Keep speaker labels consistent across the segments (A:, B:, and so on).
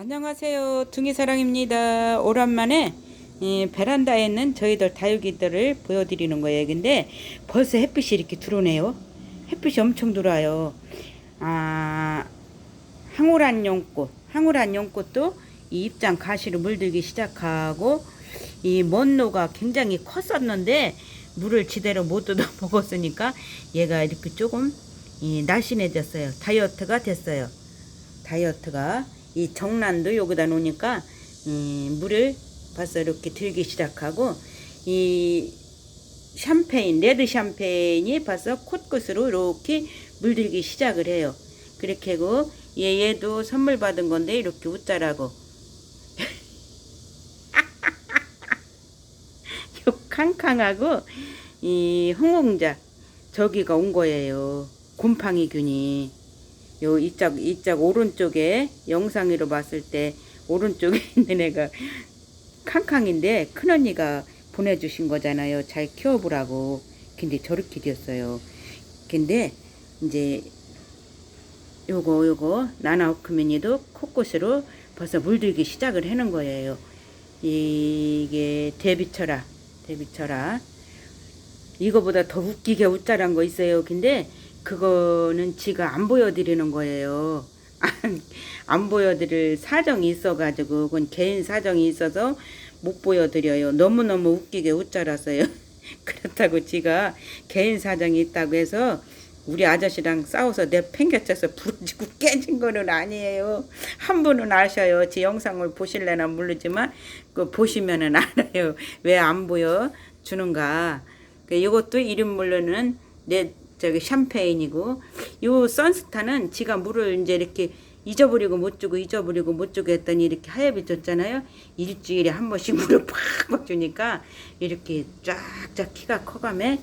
A: 안녕하세요. 둥이사랑입니다. 오랜만에 이 베란다에 있는 저희들 다육이들을 보여드리는 거예요. 근데 벌써 햇빛이 이렇게 들어오네요. 햇빛이 엄청 들어와요. 아, 항우란 용꽃. 항우란 용꽃도 이 입장 가시로 물들기 시작하고 이 먼노가 굉장히 컸었는데 물을 제대로 못 뜯어 먹었으니까 얘가 이렇게 조금 이 날씬해졌어요. 다이어트가 됐어요. 다이어트가 이 정란도 여기다 놓으니까 음, 물을 벌써 이렇게 들기 시작하고 이 샴페인 레드 샴페인이 벌써 콧끝으로 이렇게 물들기 시작을 해요. 그렇게 하고 얘 얘도 선물 받은 건데 이렇게 웃자라고 요 캉캉하고 이 홍홍자 저기가 온 거예요. 곰팡이균이 요 이짝 이짝 오른쪽에 영상으로 봤을 때 오른쪽에 있는 애가 캉캉인데 큰 언니가 보내주신 거잖아요. 잘 키워보라고. 근데 저렇게 되었어요. 근데 이제 요거 요거 나나오크미니도 코끝으로 벌써 물들기 시작을 하는 거예요. 이게 데비쳐라 데비쳐라 이거보다 더 웃기게 웃자란 거 있어요. 근데 그거는 지가 안 보여드리는 거예요. 안, 안 보여드릴 사정이 있어가지고 그건 개인 사정이 있어서 못 보여드려요. 너무너무 웃기게 웃자라서요. 그렇다고 지가 개인 사정이 있다고 해서 우리 아저씨랑 싸워서 내 팽개쳐서 부러지고 깨진 거는 아니에요. 한 분은 아셔요. 제 영상을 보실래나 모르지만 그 보시면은 알아요. 왜 안 보여 주는가. 그 이것도 이름 물로는 내 저기 샴페인이고 요 선스타는 지가 물을 이제 이렇게 잊어버리고 못 주고 잊어버리고 못 주고 했더니 이렇게 하엽이 졌잖아요. 일주일에 한 번씩 물을 팍팍 주니까 이렇게 쫙쫙 키가 커가매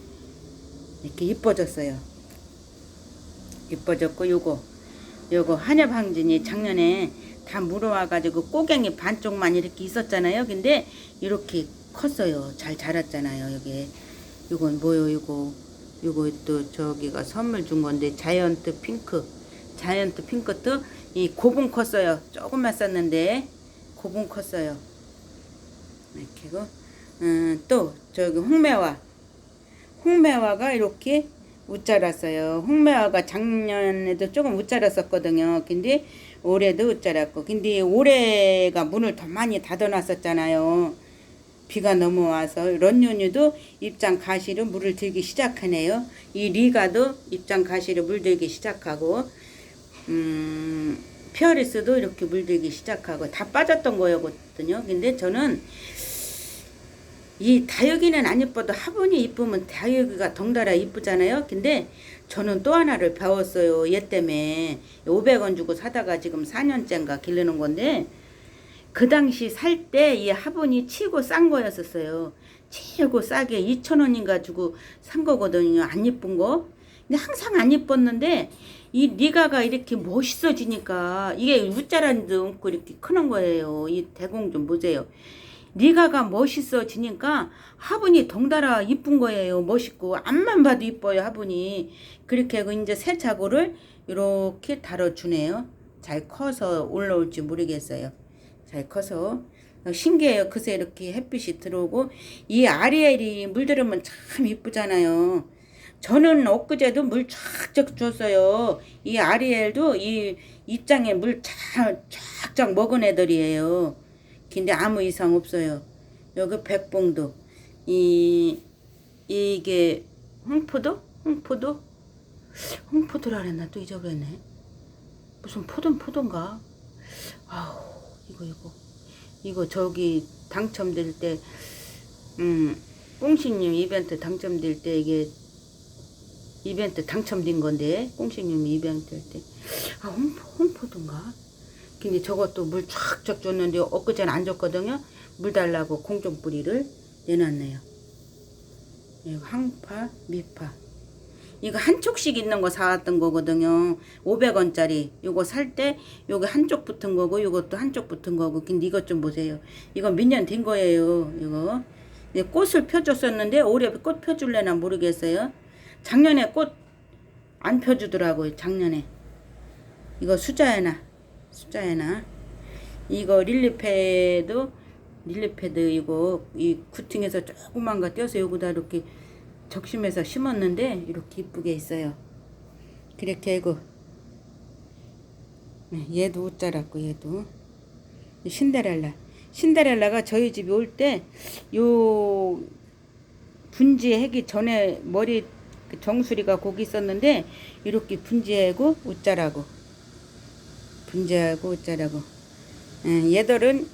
A: 이렇게 이뻐졌어요. 이뻐졌고 요거 요거 한엽 항진이 작년에 다 물어와가지고 꼬갱이 반쪽만 이렇게 있었잖아요. 근데 이렇게 컸어요. 잘 자랐잖아요. 여기 요건 뭐요 요거 요거 또 저기가 선물 준 건데 자이언트 핑크 자이언트 핑크도 이 고분 컸어요. 조금만 썼는데 고분 컸어요. 이렇게 고 음, 또 저기 홍매화 홍매화가 이렇게 웃자랐어요. 홍매화가 작년에도 조금 웃자랐었거든요. 근데 올해도 웃자랐고 근데 올해가 문을 더 많이 닫아놨었잖아요. 비가 넘어와서 런뉴뉴도 입장 가시로 물을 들기 시작하네요. 이 리가도 입장 가시로 물들기 시작하고 음, 피어리스도 이렇게 물들기 시작하고 다 빠졌던 거였거든요. 근데 저는 이 다육이는 안 이뻐도 화분이 이쁘면 다육이가 덩달아 이쁘잖아요. 근데 저는 또 하나를 배웠어요. 얘 때문에 500원 주고 사다가 지금 4년째인가 기르는 건데 그 당시 살 때 이 화분이 치고 싼 거였었어요. 치고 싸게 2,000원인가 주고 산 거거든요. 안 이쁜 거. 근데 항상 안 이뻤는데 이 니가가 이렇게 멋있어지니까 이게 웃자란도 없고 이렇게 크는 거예요. 이 대공 좀 보세요. 니가가 멋있어지니까 화분이 덩달아 이쁜 거예요. 멋있고 앞만 봐도 이뻐요. 화분이 그렇게 하고 이제 새 차고를 이렇게 달아주네요. 잘 커서 올라올지 모르겠어요. 잘 커서 신기해요. 그새 이렇게 햇빛이 들어오고 이 아리엘이 물들으면 참 이쁘잖아요. 저는 엊그제도 물 쫙쫙 줬어요. 이 아리엘도 이 입장에 물 쫙, 쫙쫙 먹은 애들이에요. 근데 아무 이상 없어요. 여기 백봉도 이 이게 홍포도 홍포도 홍포도라 그랬나 또 잊어버렸네. 무슨 포도는 포도인가? 아우 이거 이거 이거 저기 당첨될 때 음, 꽁식님 이벤트 당첨될 때 이게 이벤트 당첨된 건데 꽁식님 이벤트 할 때 아 홍포, 홍포도인가? 근데 저것도 물 쫙쫙 줬는데 엊그제는 안 줬거든요. 물 달라고 공중뿌리를 내놨네요. 이거 항파, 미파. 이거 한 쪽씩 있는 거 사왔던 거거든요. 500원짜리. 이거 살 때 요거 한쪽 붙은 거고 요것도 한쪽 붙은 거고. 근데 이것 좀 보세요. 이거 몇 년 된 거예요. 이거. 네, 꽃을 펴줬었는데 올해 꽃 펴줄래나 모르겠어요. 작년에 꽃 안 펴주더라고요. 작년에. 이거 수자에나. 수자에나. 이거 릴리패도 릴리패드 이거 이 구팅에서 조그만 거 떼어서 여기다 이렇게 적심해서 심었는데 이렇게 이쁘게 있어요. 그렇게 하고. 네, 얘도 웃자랐고 얘도. 신데렐라. 신데렐라가 저희 집에 올 때 요 분지하기 전에 머리 그 정수리가 거기 있었는데 이렇게 분지하고 웃자라고. 분지하고 웃자라고. 예, 얘들은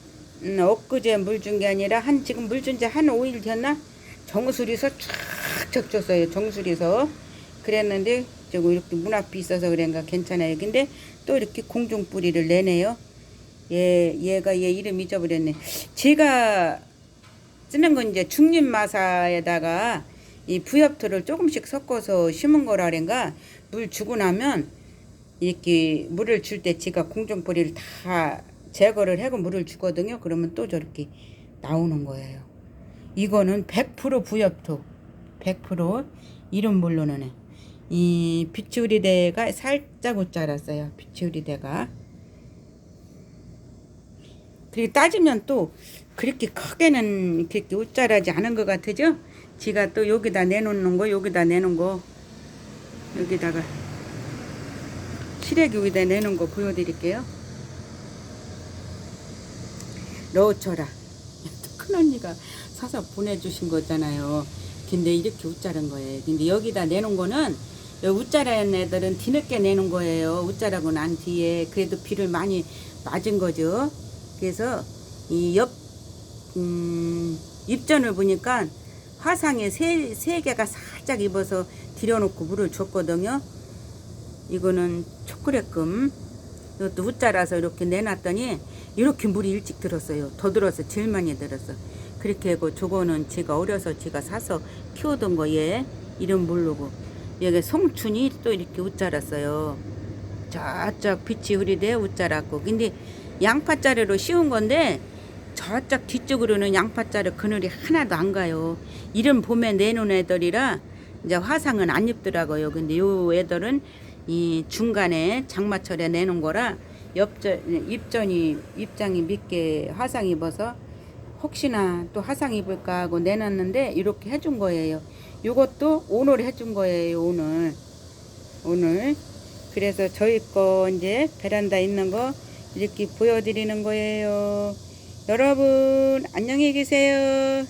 A: 음, 엊그제 물 준 게 아니라 한 지금 물 준 지 한 5일 됐나? 정수리에서 쫙 적줬어요 정수리에서 그랬는데 저거 이렇게 문 앞이 있어서 그런가 괜찮아요 근데 또 이렇게 공중 뿌리를 내네요 얘 얘가 얘 이름 잊어버렸네 제가 쓰는 건 이제 중립마사에다가 이 부엽토를 조금씩 섞어서 심은 거라는가 물 주고 나면 이렇게 물을 줄 때 제가 공중 뿌리를 다 제거를 하고 물을 주거든요. 그러면 또 저렇게 나오는 거예요. 이거는 100% 부엽토. 100% 이름 애. 이 비추리대가 살짝 웃자랐어요. 비추리대가. 그리고 따지면 또 그렇게 크게는 그렇게 웃자라지 않은 것 같으죠? 지가 또 여기다 내놓는 거, 여기다 내놓은 거, 여기다가 시래기 여기다 내놓은 거 보여드릴게요. 넣어쳐라. 큰 언니가 사서 보내주신 거잖아요. 근데 이렇게 웃자른 거예요. 근데 여기다 내놓은 거는 웃자라는 애들은 뒤늦게 내놓은 거예요. 웃자라고 난 뒤에 그래도 비를 많이 맞은 거죠. 그래서 이 옆 음, 입전을 보니까 화상에 세, 세 개가 살짝 입어서 들여놓고 물을 줬거든요. 이거는 초콜릿금. 이것도 웃자라서 이렇게 내놨더니 이렇게 물이 일찍 들었어요. 더 들어서 제일 많이 들었어. 그렇게 하고 저거는 제가 어려서 제가 사서 키우던 거에 이름 모르고 여기 송춘이 또 이렇게 웃자랐어요. 저쪽 빛이 흐리대 웃자랐고 근데 양파자루로 씌운 건데 저쪽 뒤쪽으로는 양파자루 그늘이 하나도 안 가요. 이름 봄에 내놓은 애들이라 이제 화상은 안 입더라고요. 근데 요 애들은 이 중간에 장마철에 내놓은 거라 옆전 입전이 입장이 밑게 화상 입어서 혹시나 또 화상 입을까 하고 내놨는데 이렇게 해준 거예요. 요것도 오늘 해준 거예요. 오늘 오늘 그래서 저희 거 이제 베란다 있는 거 이렇게 보여드리는 거예요. 여러분 안녕히 계세요.